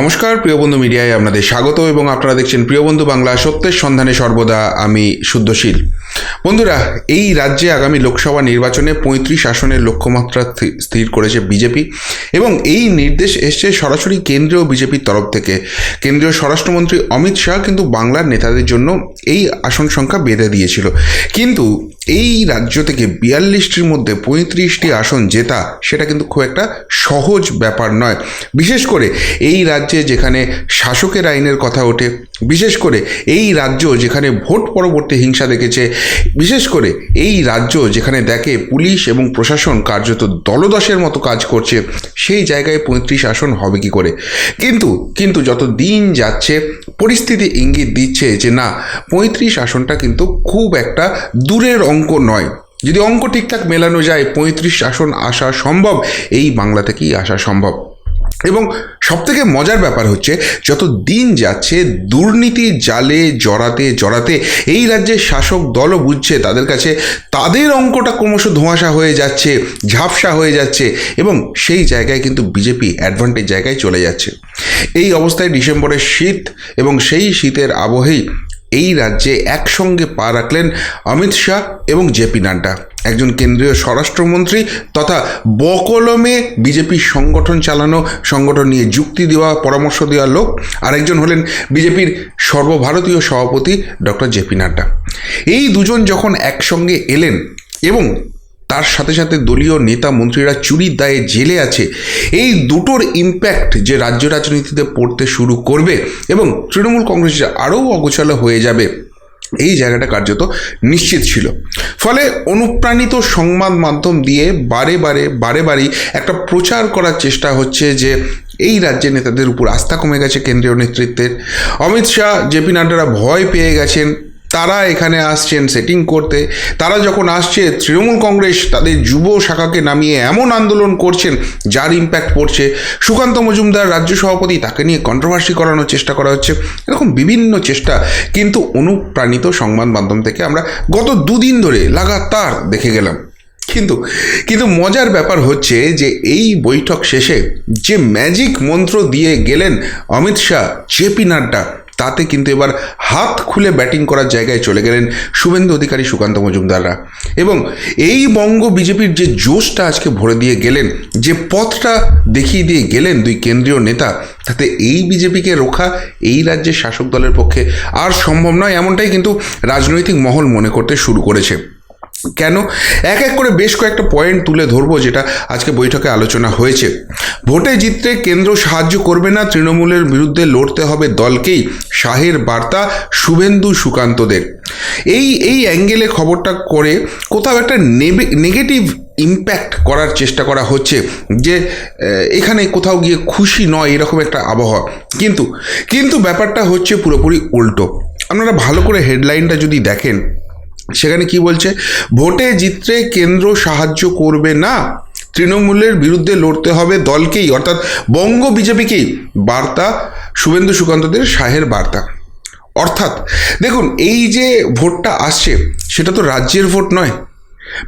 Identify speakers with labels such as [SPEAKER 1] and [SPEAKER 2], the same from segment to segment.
[SPEAKER 1] নমস্কার, প্রিয় বন্ধু মিডিয়ায় আপনাদের স্বাগত এবং আপনারা দেখছেন প্রিয় বন্ধু বাংলা সত্যের সন্ধানে সর্বদা আমি শুদ্ধশীল। বন্ধুরা, এই রাজ্যে আগামী লোকসভা নির্বাচনে পঁয়ত্রিশ আসনের লক্ষ্যমাত্রা স্থির করেছে বিজেপি এবং এই নির্দেশ এসছে সরাসরি কেন্দ্রীয় বিজেপির তরফ থেকে। কেন্দ্রীয় স্বরাষ্ট্রমন্ত্রী অমিত শাহ কিন্তু বাংলার নেতাদের জন্য এই আসন সংখ্যা বেঁধে দিয়েছিল। কিন্তু এই রাজ্য থেকে বিয়াল্লিশটির মধ্যে পঁয়ত্রিশটি আসন জেতা, সেটা কিন্তু খুব একটা সহজ ব্যাপার নয়। বিশেষ করে এই রাজ্যে যেখানে শাসকের আইনের কথা ওঠে, বিশেষ করে এই রাজ্য যেখানে ভোট পরবর্তী হিংসা দেখেছে, বিশেষ করে এই রাজ্য যেখানে দেখে পুলিশ এবং প্রশাসন কার্যত দলদশের মতো কাজ করছে, সেই জায়গায় পঁয়ত্রিশ আসন হবে কি করে? কিন্তু কিন্তু যত দিন যাচ্ছে, পরিস্থিতি ইঙ্গিত দিচ্ছে যে না, পঁয়ত্রিশ আসনটা কিন্তু খুব একটা দূরের অঙ্ক নয়। যদি অঙ্ক ঠিকঠাক মেলানো যায়, পঁয়ত্রিশ আসন আসা সম্ভব, এই বাংলা থেকেই আসা সম্ভব। এবং সবথেকে মজার ব্যাপার হচ্ছে, যত দিন যাচ্ছে, দুর্নীতি জালে, জড়াতে জড়াতে এই রাজ্যের শাসক দলও বুঝছে তাদের কাছে তাদের অঙ্কটা ক্রমশ ধোঁয়াশা হয়ে যাচ্ছে, ঝাপসা হয়ে যাচ্ছে এবং সেই জায়গায় কিন্তু বিজেপি অ্যাডভান্টেজ জায়গায় চলে যাচ্ছে। এই অবস্থায় ডিসেম্বরের শীত এবং সেই শীতের আবহেই এই রাজ্যে একসঙ্গে পা রাখলেন অমিত শাহ এবং জেপি নাড্ডা। একজন কেন্দ্রীয় স্বরাষ্ট্রমন্ত্রী তথা বকলমে বিজেপির সংগঠন চালানো সংগঠন নিয়ে যুক্তি দেওয়া, পরামর্শ দেওয়া লোক। আরেকজন হলেন বিজেপির সর্বভারতীয় সভাপতি ডক্টর জেপি নাড্ডা। এই দুজন যখন একসঙ্গে এলেন এবং তার সাথে সাথে দলীয় নেতা মন্ত্রীরা চুরির দায়ে জেলে আছে, এই দুটোর ইম্প্যাক্ট যে রাজ্য রাজনীতিতে পড়তে শুরু করবে এবং তৃণমূল কংগ্রেস আরও অগোছালো হয়ে যাবে এই জায়গাটা কার্যত নিশ্চিত ছিল। ফলে অনুপ্রাণিত সংবাদ মাধ্যম দিয়ে বারে বারে বারে বারেই একটা প্রচার করার চেষ্টা হচ্ছে যে এই রাজ্যের নেতাদের উপর আস্থা কমে গেছে কেন্দ্রীয় নেতৃত্বের। অমিত শাহ জেপি নাড্ডারা ভয় পেয়ে গেছেন। তারা এখানে আসছেন সেটিং করতে। তারা যখন আসছে, তৃণমূল কংগ্রেস তাদের যুব শাখাকে নামিয়ে এমন আন্দোলন করছেন, যার ইম্প্যাক্ট পড়ছে। সুকান্ত মজুমদার রাজ্য সভাপতি, তাকে নিয়ে কন্ট্রোভার্সি করানোর চেষ্টা করা হচ্ছে। এরকম বিভিন্ন চেষ্টা, কিন্তু অনুপ্রাণিত সংবাদ মাধ্যম থেকে আমরা গত দুদিন ধরে লাগাতার দেখে গেলাম। কিন্তু কিন্তু মজার ব্যাপার হচ্ছে যে এই বৈঠক শেষে যে ম্যাজিক মন্ত্র দিয়ে গেলেন অমিত শাহ জেপি নাড্ডা তাতে কিন্তু এবার হাত খুলে ব্যাটিং করার জায়গায় চলে গেলেন শুভেন্দু অধিকারী সুকান্ত মজুমদাররা। এবং এই বঙ্গ বিজেপির যে জোশটা আজকে ভরে দিয়ে গেলেন, যে পথটা দেখিয়ে দিয়ে গেলেন দুই কেন্দ্রীয় নেতা, তাতে এই বিজেপিকে রোখা এই রাজ্যের শাসক দলের পক্ষে আর সম্ভব নয়, এমনটাই কিন্তু রাজনৈতিক মহল মনে করতে শুরু করেছে। কেন? এক এক করে বেশ কয়েকটা পয়েন্ট তুলে ধরবো যেটা আজকে বৈঠকে আলোচনা হয়েছে। ভোটে জিততে কেন্দ্র সাহায্য করবে না, তৃণমূলের বিরুদ্ধে লড়তে হবে দলকেই, শাহের বার্তা শুভেন্দু সুকান্তদের। এই এই অ্যাঙ্গেলে খবরটা করে কোথাও একটা নেগেটিভ ইম্প্যাক্ট করার চেষ্টা করা হচ্ছে যে এখানে কোথাও গিয়ে খুশি নয় এরকম একটা আবহাওয়া। কিন্তু কিন্তু ব্যাপারটা হচ্ছে পুরোপুরি উল্টো। আপনারা ভালো করে হেডলাইনটা যদি দেখেন সেখানে কি বলছে? ভোটে জিততে কেন্দ্র সাহায্য করবে না। তৃণমূলের বিরুদ্ধে লড়তে হবে দলকেই। অর্থাৎ বঙ্গ বিজেপিকেই বার্তা, শুভেন্দু সুকান্তদের শাহের বার্তা। অর্থাৎ দেখুন, এই যে ভোটটা আসছে, সেটা তো রাজ্যের ভোট নয়।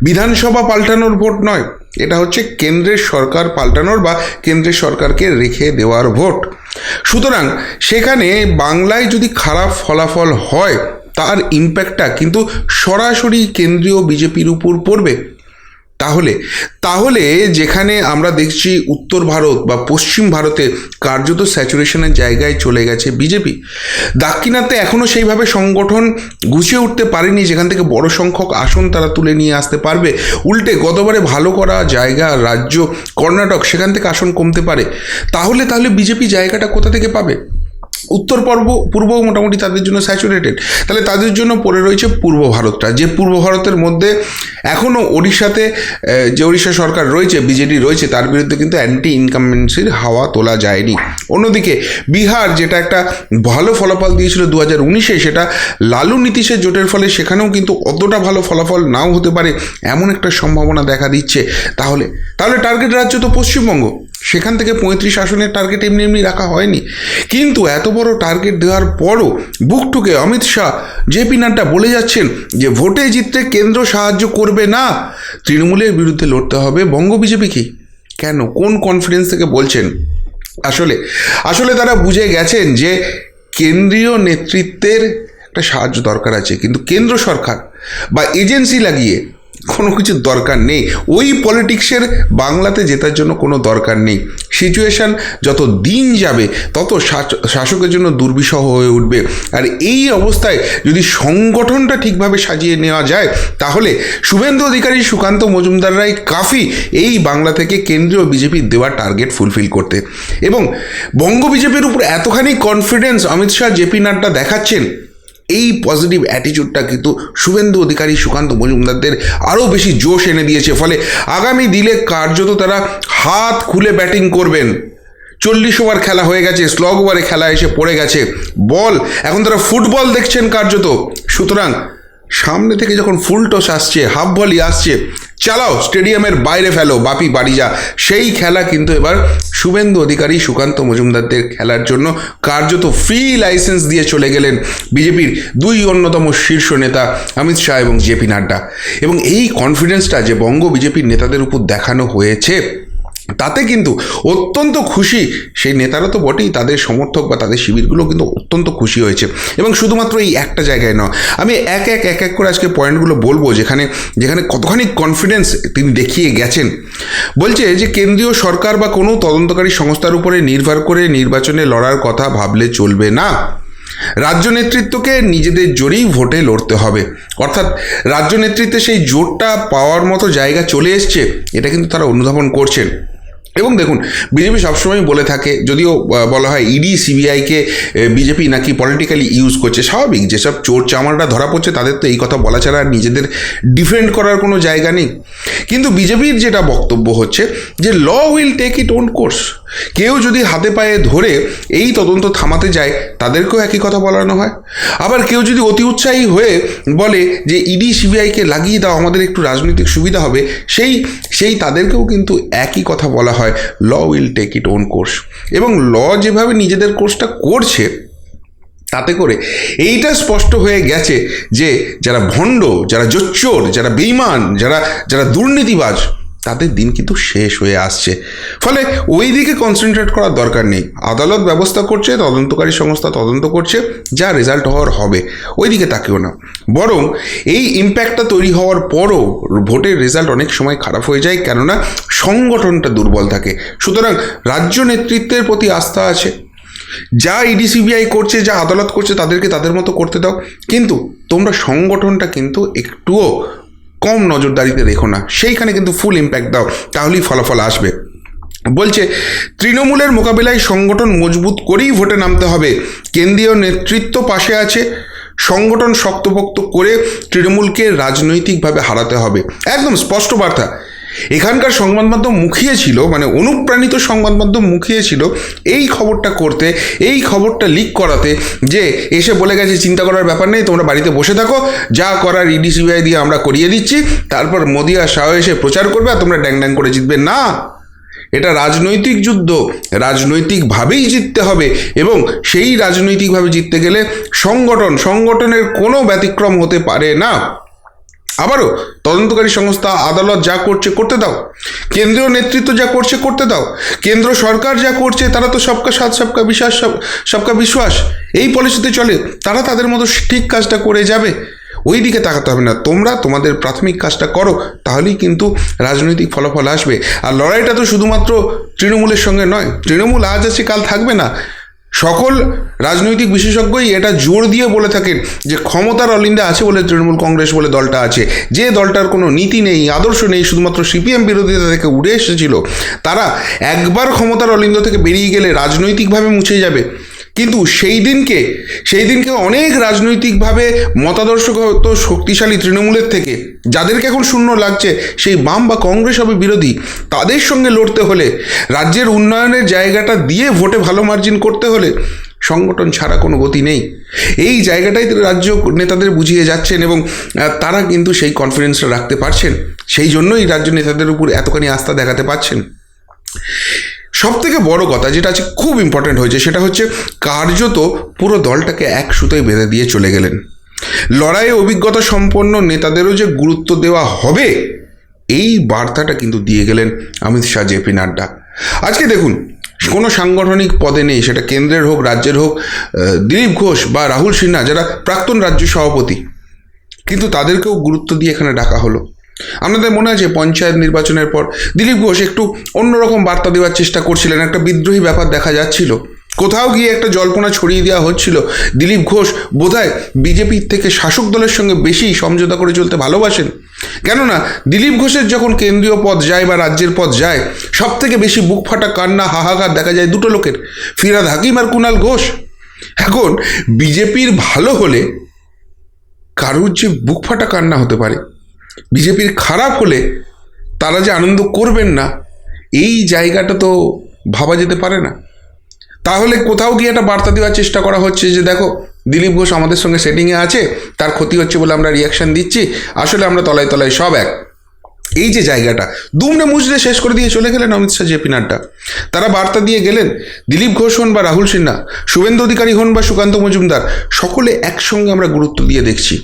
[SPEAKER 1] বিধানসভা পাল্টানোর ভোট নয়। এটা হচ্ছে কেন্দ্রের সরকার পাল্টানোর বা কেন্দ্রের সরকারকে রেখে দেওয়ার ভোট। সুতরাং সেখানে বাংলায় যদি খারাপ ফলাফল হয় তার ইম্প্যাক্টটা কিন্তু সরাসরি কেন্দ্রীয় বিজেপির উপর পড়বে। তাহলে তাহলে যেখানে আমরা দেখছি উত্তর ভারত বা পশ্চিম ভারতে কার্যত স্যাচুরেশনের জায়গায় চলে গেছে বিজেপি। দাক্ষিণাত্যে এখনও সেইভাবে সংগঠন গুছিয়ে উঠতে পারেনি, যেখান থেকে বড় সংখ্যক আসন তারা তুলে নিয়ে আসতে পারবে। উল্টে গতবারে ভালো করা জায়গা, রাজ্য, কর্ণাটক, সেখান থেকে আসন কমতে পারে। তাহলে তাহলে বিজেপি জায়গাটা কোথা থেকে পাবে? উত্তর পর্ব, পূর্ব মোটামুটি তাদের জন্য স্যাচুরেটেড তাহলে তাদের জন্য পড়ে রয়েছে পূর্ব ভারতটা। যে পূর্ব ভারতের মধ্যে এখনও ওড়িশাতে যে ওড়িশা সরকার রয়েছে, বিজেডি রয়েছে, তার বিরুদ্ধে কিন্তু অ্যান্টি ইনকামেন্সির হাওয়া তোলা যায়নি। অন্যদিকে বিহার যেটা একটা ভালো ফলাফল দিয়েছিল দু হাজার উনিশে, সেটা লালু নীতিশের জোটের ফলে সেখানেও কিন্তু অতটা ভালো ফলাফল নাও হতে পারে, এমন একটা সম্ভাবনা দেখা দিচ্ছে। তাহলে তাহলে টার্গেট রাজ্য তো পশ্চিমবঙ্গ। সেখান থেকে পঁয়ত্রিশ আসনের টার্গেট এমনি এমনি রাখা হয়নি। কিন্তু এত বড় টার্গেট দেওয়ার পরও বুকটুকে অমিত শাহ জেপি নাড্ডা বলে যাচ্ছেন যে ভোটে জিততে কেন্দ্র সাহায্য করবে না। তৃণমূলের বিরুদ্ধে লড়তে হবে। বঙ্গ বিজেপিকে কেন? কোন কনফিডেন্স থেকে বলছেন? আসলে আসলে তারা বুঝে গেছেন যে কেন্দ্রীয় নেতৃত্বের একটা সাহায্য দরকার আছে। কিন্তু কেন্দ্র সরকার বা এজেন্সি লাগিয়ে কোনো কিছুর দরকার নেই। ওই পলিটিক্সের বাংলাতে জেতার জন্য কোনো দরকার নেই। সিচুয়েশান যত দিন যাবে, তত শাস- শাসকের জন্য দুর্বিষহ হয়ে উঠবে। আর এই অবস্থায় যদি সংগঠনটা ঠিকভাবে সাজিয়ে নেওয়া যায়, তাহলে শুভেন্দু অধিকারী, সুকান্ত মজুমদার রায় কাফি এই বাংলা থেকে কেন্দ্রীয় বিজেপির দেওয়া টার্গেট ফুলফিল করতে। এবং বঙ্গ বিজেপির উপর এতখানি কনফিডেন্স অমিত শাহ জেপি নাড্ডা দেখাচ্ছেন এই পজিটিভ অ্যাটিচিউডটা কিন্তু শুভেন্দু অধিকারী সুকান্ত মজুমদারদের আরও বেশি জোশ এনে দিয়েছে। ফলে আগামী দিলে কার্যত তারা হাত খুলে ব্যাটিং করবেন। চল্লিশ ওভার খেলা হয়ে গেছে স্লগ ওভারে খেলা এসে পড়ে গেছে। বল এখন তারা ফুটবল দেখছেন কার্যত। সুতরাং সামনে থেকে যখন ফুল টস আসছে, হাফ ভলি আসছে, চালাও, স্টেডিয়ামের বাইরে ফেলো, বাপি বাড়ি যা। সেই খেলা কিন্তু এবার শুভেন্দু অধিকারী, সুকান্ত মজুমদারদের খেলার জন্য কার্যত ফ্রি লাইসেন্স দিয়ে চলে গেলেন বিজেপির দুই অন্যতম শীর্ষ নেতা অমিত শাহ এবং জেপি নাড্ডা। এবং এই কনফিডেন্সটা যে বঙ্গ বিজেপির নেতাদের উপর দেখানো হয়েছে তাতে কিন্তু অত্যন্ত খুশি সেই নেতারা তো বটেই, তাদের সমর্থক বা তাদের শিবিরগুলো কিন্তু অত্যন্ত খুশি হয়েছে। এবং শুধুমাত্র এই একটা জায়গায় নয়, আমি এক এক এক এক করে আজকে পয়েন্টগুলো বলব যেখানে যেখানে কতখানি কনফিডেন্স তিনি দেখিয়ে গেছেন। বলছে যে কেন্দ্রীয় সরকার বা কোনো তদন্তকারী সংস্থার উপরে নির্ভর করে নির্বাচনে লড়ার কথা ভাবলে চলবে না। রাজ্য নেতৃত্বকে নিজেদের জোরেই ভোটে লড়তে হবে। অর্থাৎ রাজ্য নেতৃত্বে সেই জোরটা পাওয়ার মতো জায়গা চলে এসছে, এটা কিন্তু তারা অনুধাবন করছেন। এবং দেখুন, বিজেপি সবসময় বলে থাকে, যদিও বলা হয় ইডি সিবিআইকে বিজেপি নাকি পলিটিক্যালি ইউজ করছে, স্বাভাবিক যেসব চোর চামাররা ধরা পড়ছে, তাদের তো এই কথা বলা ছাড়া নিজেদের ডিফেন্ড করার কোনো জায়গা নেই। কিন্তু বিজেপির যেটা বক্তব্য হচ্ছে যে law will take it own course কেউ যদি হাতে পায়ে ধরে এই তদন্ত থামাতে যায়, তাদেরকেও একই কথা বলানো হয়। আবার কেউ যদি অতি উৎসাহী হয়ে বলে যে, ইডি সিবিআইকে লাগিয়ে দাও, আমাদের একটু রাজনৈতিক সুবিধা হবে, সেই সেই তাদেরকেও কিন্তু একই কথা বলা হয় law will take it own course এবং ল যেভাবে নিজেদের কোর্সটা করছে, তাতে করে এইটা স্পষ্ট হয়ে গেছে যে, যারা ভণ্ড, যারা জোচ্চোর যারা বেইমান যারা যারা দুর্নীতিবাজ তাদের দিন কিন্তু শেষ হয়ে আসছে। ফলে ওই দিকে কনসেন্ট্রেট করার দরকার নেই। আদালত ব্যবস্থা করছে, তদন্তকারী সংস্থা তদন্ত করছে, যা রেজাল্ট হওয়ার হবে। ওই দিকে তাকেও না। বরং এই ইম্প্যাক্টটা তৈরি হওয়ার পরও ভোটের রেজাল্ট অনেক সময় খারাপ হয়ে যায়, কেননা সংগঠনটা দুর্বল থাকে। সুতরাং রাজ্য নেতৃত্বের প্রতি আস্থা আছে। যা ইডি সিবিআই করছে, যা আদালত করছে, তাদেরকে তাদের মতো করতে দাও। কিন্তু তোমরা সংগঠনটা কিন্তু একটুও কম নজরদারিতে রেখো না। সেইখানে কিন্তু ফুল ইম্প্যাক্ট দাও, তাহলেই ফলাফল আসবে। বলছে, তৃণমূলের মোকাবিলায় সংগঠন মজবুত করেই ভোটে নামতে হবে। কেন্দ্রীয় নেতৃত্ব পাশে আছে, সংগঠন শক্তপোক্ত করে তৃণমূলকে রাজনৈতিকভাবে হারাতে হবে। একদম স্পষ্ট বার্তা। এখানকার সংবাদ মাধ্যম মুখিয়ে ছিল মানে অনুপ্রাণিত সংবাদ মাধ্যম মুখিয়ে ছিল এই খবরটা করতে, এই খবরটা লিক করাতে যে এসে বলে গেছে, চিন্তা করার ব্যাপার নেই, তোমরা বাড়িতে বসে থাকো, যা করার ইডি সিবিআই দিয়ে আমরা করিয়ে দিচ্ছি, তারপর মোদি আর শাহ এসে প্রচার করবে আর তোমরা ড্যাং ড্যাং করে জিতবে। না, এটা রাজনৈতিক যুদ্ধ, রাজনৈতিকভাবেই জিততে হবে এবং সেই রাজনৈতিকভাবে জিততে গেলে সংগঠন, সংগঠনের কোনো ব্যতিক্রম হতে পারে না। আবারও, তদন্তকারী সংস্থা আদালত যা করছে করতে দাও। কেন্দ্রীয় নেতৃত্ব যা করছে করতে দাও। কেন্দ্র সরকার যা করছে, তারা তো সবকা সাথ, সবকা বিশ্বাস, সব- সবকা বিশ্বাস। এই পলিসিতে চলে, তারা তাদের মতো ঠিক কাজটা করে যাবে। ওই দিকে তাকাতে হবে না। তোমরা তোমাদের প্রাথমিক কাজটা করো, তাহলেই কিন্তু রাজনৈতিক ফলাফল আসবে। আর লড়াইটা তো শুধুমাত্র তৃণমূলের সঙ্গে নয়, তৃণমূল আজ আছে, কাল থাকবে না। সকল রাজনৈতিক বিশেষজ্ঞই এটা জোর দিয়ে বলে থাকেন যে ক্ষমতার অলিন্দে আছে বলে তৃণমূল কংগ্রেস বলে দলটা আছে। যে দলটার কোনো নীতি নেই, আদর্শ নেই, শুধুমাত্র সিপিএম বিরোধিতা থেকে উড়ে এসেছিল, তারা একবার ক্ষমতার অলিন্দ থেকে বেরিয়ে গেলে রাজনৈতিকভাবে মুছে যাবে। কিন্তু সেই দিনকে সেই দিনকে অনেক রাজনৈতিকভাবে মতাদর্শগত শক্তিশালী তৃণমূলের থেকে, যাদেরকে এখন শূন্য লাগছে, সেই বাম বা কংগ্রেস হবে বিরোধী, তাদের সঙ্গে লড়তে হলে, রাজ্যের উন্নয়নের জায়গাটা দিয়ে ভোটে ভালো মার্জিন করতে হলে, সংগঠন ছাড়া কোনো গতি নেই। এই জায়গাটাই রাজ্য নেতাদের বুঝিয়ে যাচ্ছেন এবং তারা কিন্তু সেই কনফিডেন্সটা রাখতে পারছেন। সেই জন্যই রাজ্য নেতাদের উপর এতখানি আস্থা দেখাতে পারছেন। সব থেকে বড় কথা যেটা আছে খুব ইম্পর্ট্যান্ট হয়েছে, সেটা হচ্ছে কার্যত পুরো দলটাকে এক সুতোয় বেঁধে দিয়ে চলে গেলেন। লড়াইয়ে অভিজ্ঞতা সম্পন্ন নেতাদেরও যে গুরুত্ব দেওয়া হবে, এই বার্তাটা কিন্তু দিয়ে গেলেন অমিত শাহ জেপি নাড্ডা। আজকে দেখুন, কোনো সাংগঠনিক পদে নেই, সেটা কেন্দ্রের হোক, রাজ্যের হোক দিলীপ ঘোষ বা রাহুল সিনহা, যারা প্রাক্তন রাজ্য সভাপতি, কিন্তু তাদেরকেও গুরুত্ব দিয়ে এখানে ডাকা হলো। আপনাদের মনে আছে পঞ্চায়েত নির্বাচনের পর দিলীপ ঘোষ একটু অন্যরকম বার্তা দেওয়ার চেষ্টা করছিলেন? একটা বিদ্রোহী ব্যাপার দেখা যাচ্ছিল। কোথাও গিয়ে একটা জল্পনা ছড়িয়ে দেওয়া হচ্ছিল, দিলীপ ঘোষ বোধহয় বিজেপির থেকে শাসক দলের সঙ্গে বেশি সমঝোতা করে চলতে ভালোবাসেন। কেননা, দিলীপ ঘোষের যখন কেন্দ্রীয় পদ যায় বা রাজ্যের পদ যায় সব থেকে বেশি বুক ফাটা কান্না, হাহাকার দেখা যায় দুটো লোকের, ফিরাদ হাকিম আর কুনাল ঘোষ। এখন বিজেপির ভালো হলে কারুর যে বুক ফাটা কান্না হতে পারে? বিজেপির খারাপ হলে তারা যে আনন্দ করবেন না, এই জায়গাটা তো ভাবা যেতে পারে না। তাহলে কোথাও গিয়ে একটা বার্তা দেওয়ার চেষ্টা করা হচ্ছে যে দেখো, দিলীপ ঘোষ আমাদের সঙ্গে সেটিংয়ে আছে, তার ক্ষতি হচ্ছে বলে আমরা রিয়াকশন দিচ্ছি, আসলে আমরা তলায় তলায় সব এক। এই যে জায়গাটা, দুমড়ে মুচড়ে শেষ করে দিয়ে চলে গেলেন অমিত শাহ জেপি নাড্ডা। তারা বার্তা দিয়ে গেলেন, দিলীপ ঘোষ হন বা রাহুল সিনহা, শুভেন্দু অধিকারী হন বা সুকান্ত মজুমদার, সকলে একসঙ্গে আমরা গুরুত্ব দিয়ে দেখছি।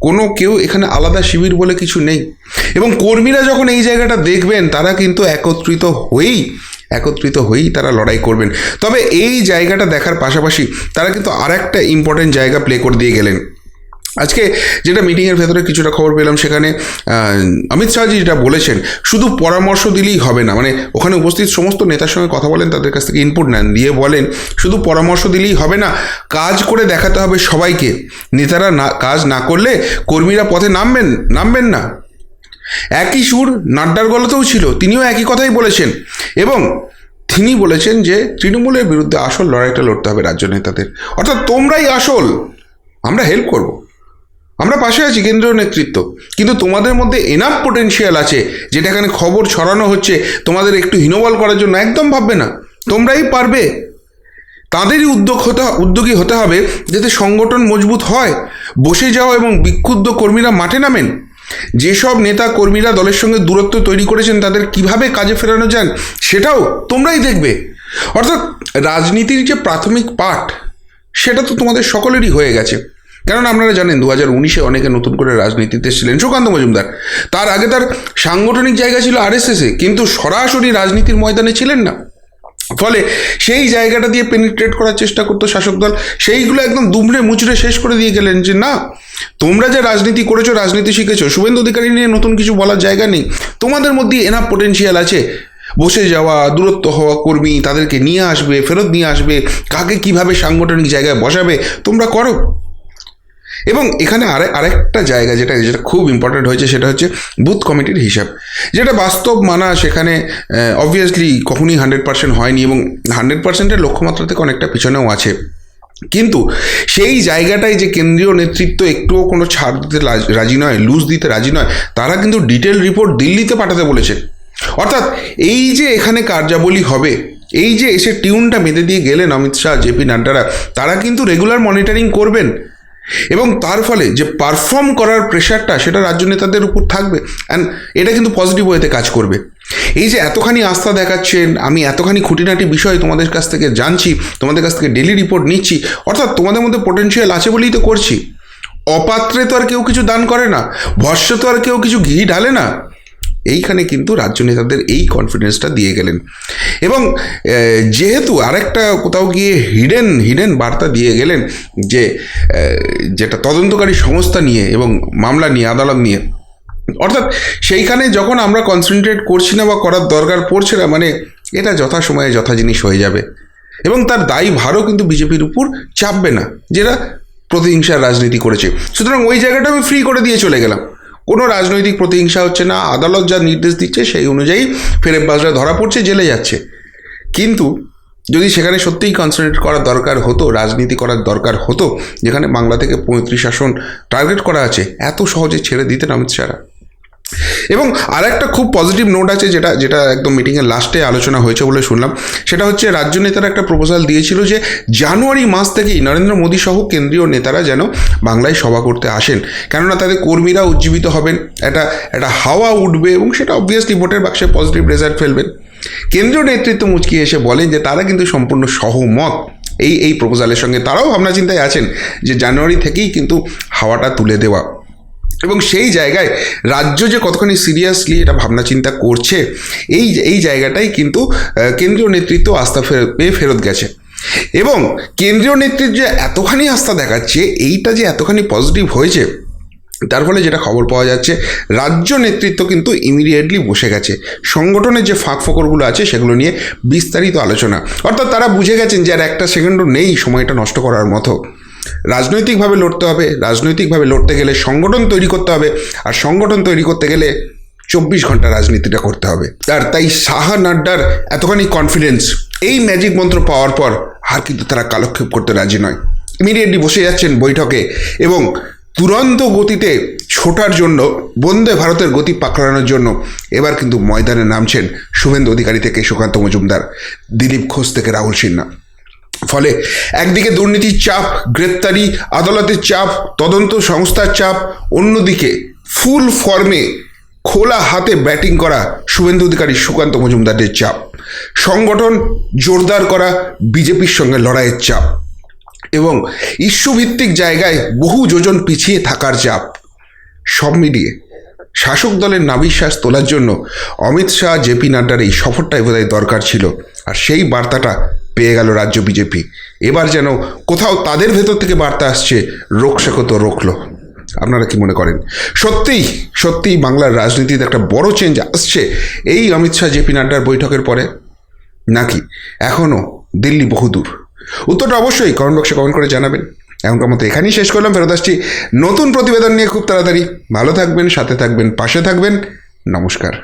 [SPEAKER 1] কোনো কেউ এখানে আলাদা শিবির বলে কিছু নেই। এবং কর্মীরা যখন এই জায়গাটা দেখবেন, তারা কিন্তু একত্রিত হয়েই একত্রিত হয়েই তারা লড়াই করবেন। তবে এই জায়গাটা দেখার পাশাপাশি তারা কিন্তু আর একটা ইম্পর্টেন্ট জায়গা প্লে করে দিয়ে গেলেন। আজকে যেটা মিটিংয়ের ভেতরে কিছুটা খবর পেলাম সেখানে অমিত শাহজি যেটা বলেছেন, শুধু পরামর্শ দিলেই হবে না। মানে ওখানে উপস্থিত সমস্ত নেতার সঙ্গে কথা বলেন, তাদের কাছ থেকে ইনপুট নেন, দিয়ে বলেন, শুধু পরামর্শ দিলেই হবে না, কাজ করে দেখাতে হবে সবাইকে। নেতারা না, কাজ না করলে কর্মীরা পথে নামবেন নামবেন না। একই সুর নাড্ডার গলাতেও ছিল, তিনিও একই কথাই বলেছেন। এবং তিনি বলেছেন যে, তৃণমূলের বিরুদ্ধে আসল লড়াইটা লড়তে হবে রাজ্য নেতাদের। অর্থাৎ তোমরাই আসল, আমরা হেল্প করব। আমরা পাশে আছি, কেন্দ্রীয় নেতৃত্ব। কিন্তু তোমাদের মধ্যে এনাফ পোটেনশিয়াল আছে, যেটা এখানে খবর ছড়ানো হচ্ছে, তোমাদের একটু হীনবল করার জন্য একদম ভাববে না। তোমরাই পারবে। তাদেরই উদ্যোগ হতে উদ্যোগী হতে হবে, যাতে সংগঠন মজবুত হয়। বসে যাওয়া এবং বিক্ষুব্ধ কর্মীরা মাঠে নামেন। যেসব নেতা কর্মীরা দলের সঙ্গে দূরত্ব তৈরি করেছেন, তাদের কীভাবে কাজে ফেরানো যান, সেটাও তোমরাই দেখবে। অর্থাৎ রাজনীতির যে প্রাথমিক পাঠ, সেটা তো তোমাদের সকলেরই হয়ে গেছে। কারণ আপনারা জানেন দু হাজার উনিশে অনেকে নতুন করে রাজনীতিতে ছিলেন। সুকান্ত মজুমদার, তার আগে তার সাংগঠনিক জায়গা ছিল আরএসএসে, কিন্তু সরাসরি রাজনীতির ময়দানে ছিলেন না। ফলে সেই জায়গাটা দিয়ে পেনিট্রেট করার চেষ্টা করতো শাসক দল, সেইগুলো একদম দুমড়ে মুচড়ে শেষ করে দিয়ে গেলেন যে, না, তোমরা যে রাজনীতি করেছ, রাজনীতি শিখেছো, শুভেন্দু অধিকারী নিয়ে নতুন কিছু বলার জায়গা নেই। তোমাদের মধ্যে এনাফ পোটেনশিয়াল আছে। বসে যাওয়া, দূরত্ব হওয়া কর্মী তাদেরকে নিয়ে আসবে, ফেরত নিয়ে আসবে। কাকে কীভাবে সাংগঠনিক জায়গায় বসাবে, তোমরা করো। এবং এখানে আরে, আরেকটা জায়গা যেটা যেটা খুব ইম্পর্ট্যান্ট হয়েছে, সেটা হচ্ছে বুথ কমিটির হিসাব। যেটা বাস্তব মানা সেখানে অবভিয়াসলি কখনই হান্ড্রেড পার্সেন্ট হয়নি এবং হান্ড্রেড পার্সেন্টের লক্ষ্যমাত্রা থেকে অনেকটা পিছনেও আছে। কিন্তু সেই জায়গাটায় যে কেন্দ্রীয় নেতৃত্ব একটুও কোনো ছাড় দিতে রাজি নয় লুজ দিতে রাজি নয়, তারা কিন্তু ডিটেল রিপোর্ট দিল্লিতে পাঠাতে বলেছে। অর্থাৎ এই যে এখানে কার্যাবলী হবে, এই যে এসে টিউনটা বেঁধে দিয়ে গেলেন অমিত শাহ জেপি নাড্ডারা, তারা কিন্তু রেগুলার মনিটরিং করবেন। এবং তার ফলে যে পারফর্ম করার প্রেশারটা সেটা রাজ্য নেতাদের উপর থাকবে অ্যান্ড এটা কিন্তু পজিটিভ ওয়েতে কাজ করবে। এই যে এতখানি আস্থা দেখাচ্ছেন, আমি এতখানি খুঁটিনাটি বিষয় তোমাদের কাছ থেকে জানছি, তোমাদের কাছ থেকে ডেলি রিপোর্ট নিচ্ছি, অর্থাৎ তোমাদের মধ্যে পোটেনশিয়াল আছে বলেই তো করছি। অপাত্রে তো আর কেউ কিছু দান করে না, ভস্য তো আর কেউ কিছু ঘি ঢালে না। এইখানে কিন্তু রাজ্য নেতাদের এই কনফিডেন্সটা দিয়ে গেলেন। এবং যেহেতু আরেকটা কোথাও গিয়ে হিডেন হিডেন বার্তা দিয়ে গেলেন যে যেটা তদন্তকারী সংস্থা নিয়ে এবং মামলা নিয়ে, আদালত নিয়ে, অর্থাৎ সেইখানে যখন আমরা কনসেন্ট্রেট করছি না বা করার দরকার পড়ছে না মানে এটা যথাসময়ে যথা জিনিস হয়ে যাবে। এবং তার দায়ী ভারও কিন্তু বিজেপির উপর চাপবে না যেটা প্রতিহিংসার রাজনীতি করেছে। সুতরাং ওই জায়গাটা আমি ফ্রি করে দিয়ে চলে গেলাম। কোনো রাজনৈতিক প্রতিহিংসা হচ্ছে না, আদালত যা নির্দেশ দিচ্ছে সেই অনুযায়ী ফেরেববাজরা ধরা পড়ছে, জেলে যাচ্ছে। কিন্তু যদি সেখানে সত্যিই কনসেন্ট্রেট করার দরকার হতো, রাজনীতি করার দরকার হতো, যেখানে বাংলা থেকে পঁয়ত্রিশ আসন টার্গেট করা আছে, এত সহজে ছেড়ে দিতেন অমিত শাহরা। এবং আরেকটা খুব পজিটিভ নোট আছে যেটা যেটা একদম মিটিংয়ের লাস্টে আলোচনা হয়েছে বলে শুনলাম। সেটা হচ্ছে রাজ্য নেতারা একটা প্রপোজাল দিয়েছিল যে, জানুয়ারি মাস থেকেই নরেন্দ্র মোদী সহ কেন্দ্রীয় নেতারা যেন বাংলায় সভা করতে আসেন। কেননা তাদের কর্মীরা উজ্জীবিত হবেন, একটা একটা হাওয়া উঠবে এবং সেটা অবভিয়াসলি ভোটের বাক্সে পজিটিভ রেজাল্ট ফেলবেন। কেন্দ্রীয় নেতৃত্ব মুচকি এসে বলেন যে, তারা কিন্তু সম্পূর্ণ সহমত। এই এই প্রপোজালের সঙ্গে তারাও ভাবনা চিন্তায় আছেন যে, জানুয়ারি থেকেই কিন্তু হাওয়াটা তুলে দেওয়া এবং সেই জায়গায় রাজ্য যে কতখানি সিরিয়াসলি এটা ভাবনা চিন্তা করছে, এই এই জায়গাটাই কিন্তু কেন্দ্রীয় নেতৃত্ব আস্থা ফেরত, পেয়ে ফেরত গেছে। এবং কেন্দ্রীয় নেতৃত্ব যে এতখানি আস্থা দেখাচ্ছে, এইটা যে এতখানি পজিটিভ হয়েছে, তার ফলে যেটা খবর পাওয়া যাচ্ছে, রাজ্য নেতৃত্ব কিন্তু ইমিডিয়েটলি বসে গেছে। সংগঠনের যে ফাঁক ফকরগুলো আছে, সেগুলো নিয়ে বিস্তারিত আলোচনা। অর্থাৎ তারা বুঝে গেছেন যে আর একটা সেকেন্ডও নেই, সময়টা নষ্ট করার মতো। রাজনৈতিকভাবে লড়তে হবে, রাজনৈতিকভাবে লড়তে গেলে সংগঠন তৈরি করতে হবে, আর সংগঠন তৈরি করতে গেলে চব্বিশ ঘণ্টা রাজনীতিটা করতে হবে। আর তাই সাহা নাড্ডার এতখানি কনফিডেন্স এই ম্যাজিক মন্ত্র পাওয়ার পর আর কিন্তু তারা কালক্ষেপ করতে রাজি নয়। ইমিডিয়েটলি বসে যাচ্ছেন বৈঠকে এবং তুরন্ত গতিতে ছোটার জন্য, বন্দে ভারতের গতি পাকড়ানোর জন্য এবার কিন্তু ময়দানে নামছেন শুভেন্দু অধিকারী থেকে সুকান্ত মজুমদার, দিলীপ ঘোষ থেকে রাহুল সিনহা। ফলে একদিকে দুর্নীতির চাপ, গ্রেপ্তারি, আদালতের চাপ, তদন্ত সংস্থার চাপ, অন্যদিকে ফুল ফর্মে খোলা হাতে ব্যাটিং করা শুভেন্দু অধিকারী সুকান্ত মজুমদারের চাপ, সংগঠন জোরদার করা বিজেপির সঙ্গে লড়াইয়ের চাপ এবং ইস্যুভিত্তিক জায়গায় বহু যোজন পিছিয়ে থাকার চাপ। সব মিলিয়ে শাসক দলের নাবিশ্বাস তোলার জন্য অমিত শাহ জেপি নাড্ডার এই সফরটাই বোধহয় দরকার ছিল। আর সেই বার্তাটা পেয়ে গেল রাজ্য বিজেপি। এবার যেন কোথাও তাদের ভেতর থেকে বার্তা আসছে রোকসাকো তো রোকলো। আপনারা কি মনে করেন? সত্যিই সত্যিই বাংলার রাজনীতিতে একটা বড় চেঞ্জ আসছে। এই অমিত শাহ জেপি নাড্ডার বৈঠকের পরে? নাকি? এখনও দিল্লি বহুদূর। উত্তরটা অবশ্যই কমেন্ট বক্সে কমেন্ট করে জানাবেন। এখনকার মতো এখানেই শেষ করলাম, ফেরত আসছি নতুন প্রতিবেদন নিয়ে খুব তাড়াতাড়ি। ভালো থাকবেন, সাথে থাকবেন, পাশে থাকবেন। নমস্কার।